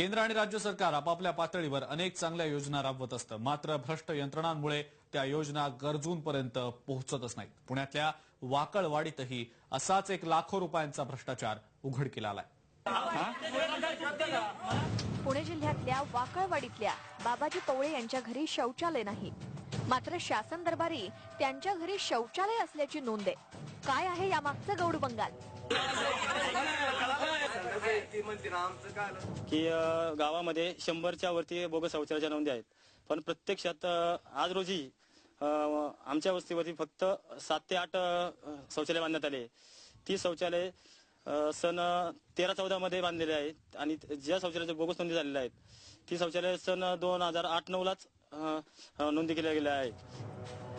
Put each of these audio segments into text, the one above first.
केंद्र आणि राज्य सरकार आपापल्या पातळीवर अनेक चांगल्या योजना राबवत असतं. मात्र भ्रष्ट यंत्रणांमुळे त्या योजना गरजूंपर्यंत पोहोचतच नाहीत. पुण्यातल्या वाकळवाडीतही असाच एक लाखो रुपयांचा भ्रष्टाचार उघडकीला आलाय. पुणे जिल्ह्यातल्या वाकळवाडीतल्या बाबाजी पवळे यांच्या घरी शौचालय नाही. मात्र शासन दरबारी त्यांच्या घरी शौचालय असल्याची नोंद आहे. काय आहे यामागचं गौड बंगाल? की अ, गावामध्ये शंभरच्या वरती बोगस शौचालयाच्या नोंदी आहेत. पण प्रत्यक्षात अ, आज रोजी अ, आमच्या वस्तीवरती फक्त सात ते आठ अ, शौचालय बांधण्यात आले. ती शौचालय अ, सन तेरा चौदा मध्ये बांधलेले आहेत आणि ज्या शौचालयाच्या बोगस नोंदी झालेल्या आहेत ती शौचालय सन दोन हजार आठ नऊ लाच नोंदी केल्या गेल्या आहेत.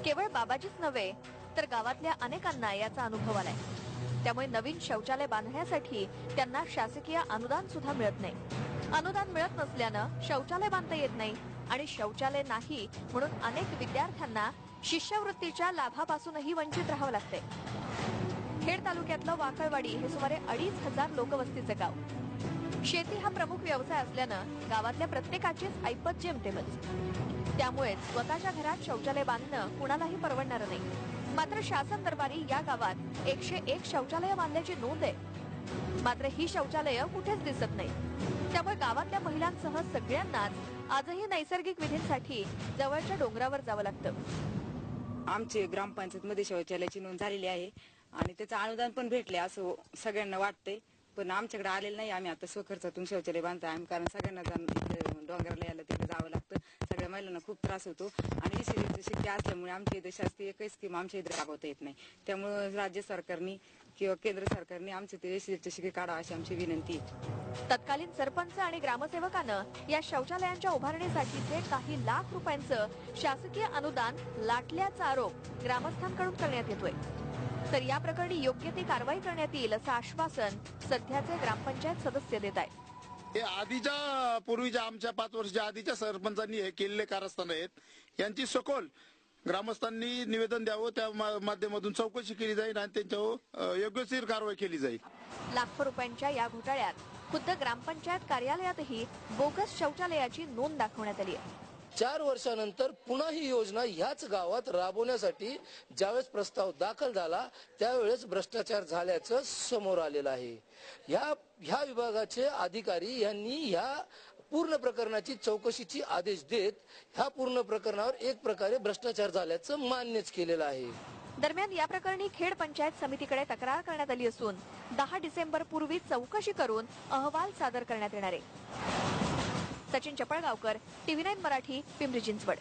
केवळ बाबाजीच नव्हे तर गावातल्या अनेकांना याचा अनुभव आलाय. त्यामुळे नवीन शौचालय बांधण्यासाठी त्यांना शासकीय अनुदान सुद्धा मिळत नाही. अनुदान मिळत नसल्यानं शौचालय बांधता येत नाही आणि शौचालय नाही म्हणून अनेक विद्यार्थ्यांना शिष्यवृत्तीच्या लाभापासूनही वंचित राहावं लागते खेड तालुक्यातलं वाकळवाडी हे सुमारे अडीच हजार लोकवस्तीचं गाव. शेती हा प्रमुख व्यवसाय असल्यानं गावातल्या प्रत्येकाचीच ऐपत जेमतेमच. त्यामुळे स्वतःच्या घरात शौचालय बांधणं कुणालाही परवडणार नाही. मात्र शासन दरबारी या गावात एकशे एक शौचालय बांधल्याची नोंद आहे. मात्र ही शौचालय कुठेच दिसत नाही त्यामुळे गावातल्या महिलांसह सगळ्यांनाच आजही नैसर्गिक विधींसाठी जवळच्या डोंगरावर जावं लागतं. आमचे ग्रामपंचायत मध्ये शौचालयाची नोंद झालेली आहे आणि त्याचं अनुदान पण भेटले असं सगळ्यांना वाटतंय. पण आमच्याकडे आलेलं नाही. आम्ही आता स्वखर्चातून शौचालय बांधतो आम्ही कारण सगळ्यांना जाण- इकडे डोंगराला यायला तिकडे जावं लागतं. सगळ्या महिलांना खूप त्रास होतो. आणि विषयी शक्य असल्यामुळे आमच्या इथे शासकीय एकही स्कीम आमच्या इथे राबवता येत नाही. त्यामुळे राज्य सरकारने किंवा केंद्र सरकारने आमचे ते रेसिडेंटचे शिके काढावा अशी आमची विनंती तत्कालीन सरपंच आणि ग्रामसेवकानं या शौचालयांच्या उभारणीसाठीचे काही लाख रुपयांचं शासकीय अनुदान लाटल्याचा आरोप ग्रामस्थांकडून करण्यात येतोय. तर या प्रकरणी योग्य ती कारवाई करण्यात येईल असं आश्वासन सध्याचे ग्रामपंचायत सदस्य देत आहेत. हे आधीच्या पूर्वीच्या आमच्या पाच वर्षाच्या आधीच्या सरपंचांनी हे केलेले कारस्थान आहेत. यांची सखोल ग्रामस्थांनी निवेदन द्यावं त्या मा- माध्यमातून चौकशी केली जाईल आणि त्यांच्यावर अ, योग्यशीर कारवाई केली जाईल. लाखो रुपयांच्या या घोटाळ्यात खुद्द ग्रामपंचायत कार्यालयातही बोगस शौचालयाची नोंद दाखवण्यात आली आहे. चार वर्षानंतर पुन्हा ही योजना ह्याच गावात राबवण्यासाठी ज्यावेळेस प्रस्ताव दाखल झाला त्यावेळेस भ्रष्टाचार झाल्याचं समोर आलेलं आहे. ह्या ह्या विभागाचे अधिकारी यांनी ह्या पूर्ण प्रकरणाची चौकशीची आदेश देत ह्या पूर्ण प्रकरणावर एक प्रकारे भ्रष्टाचार झाल्याचं मान्यच केलेलं आहे. दरम्यान या प्रकरणी खेड पंचायत समितीकडे तक्रार करण्यात आली असून दहा डिसेंबर पूर्वी चौकशी करून अहवाल सादर करण्यात येणार आहे. Sachin Chapalgaonkar TV nine Marathi Pimpri Chinchwad.